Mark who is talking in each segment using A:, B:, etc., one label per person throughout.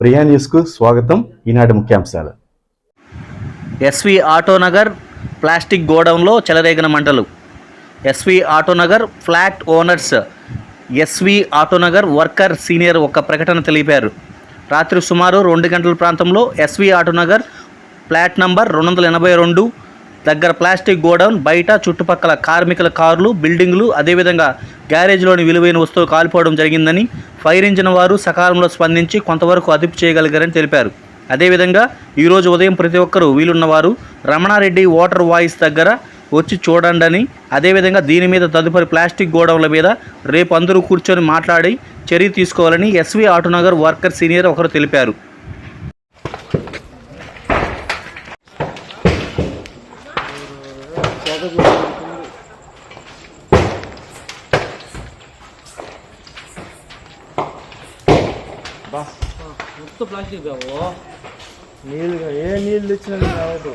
A: ప్రియా న్యూస్కు స్వాగతం. ఈనాటి ముఖ్యాంశాలు.
B: ఎస్వి ఆటోనగర్ ప్లాస్టిక్ గోడౌన్లో చెలరేగిన మంటలు. S V Autonagar flat owners S V Autonagar worker senior ఒక ప్రకటన తెలిపారు. రాత్రి సుమారు రెండు గంటల ప్రాంతంలో ఎస్వి ఆటోనగర్ ఫ్లాట్ నంబర్ రెండు వందల ఎనభై రెండు దగ్గర ప్లాస్టిక్ గోడౌన్ బయట చుట్టుపక్కల కార్మికుల కార్లు బిల్డింగ్లు అదేవిధంగా గ్యారేజ్లోని విలువైన వస్తువులు కాలిపోవడం జరిగిందని ఫైర్ ఇంజిన్ వారు సకాలంలో స్పందించి కొంతవరకు అదుపు చేయగలిగారని తెలిపారు. అదేవిధంగా ఈరోజు ఉదయం ప్రతి ఒక్కరూ వీలున్నవారు రమణారెడ్డి వాటర్ వాయిస్ దగ్గర వచ్చి చూడండి అదేవిధంగా దీని మీద తదుపరి ప్లాస్టిక్ గోడౌన్ల మీద రేపు అందరూ కూర్చొని మాట్లాడి చర్య తీసుకోవాలని ఎస్వి ఆటోనగర్ వర్కర్ సీనియర్ ఒకరు తెలిపారు.
C: మొత్తం ప్లాస్టిక్ బాబు
D: నీళ్ళుగా ఏ నీళ్ళు తెచ్చినా రావద్దు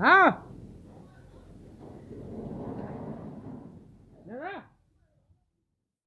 C: Ah!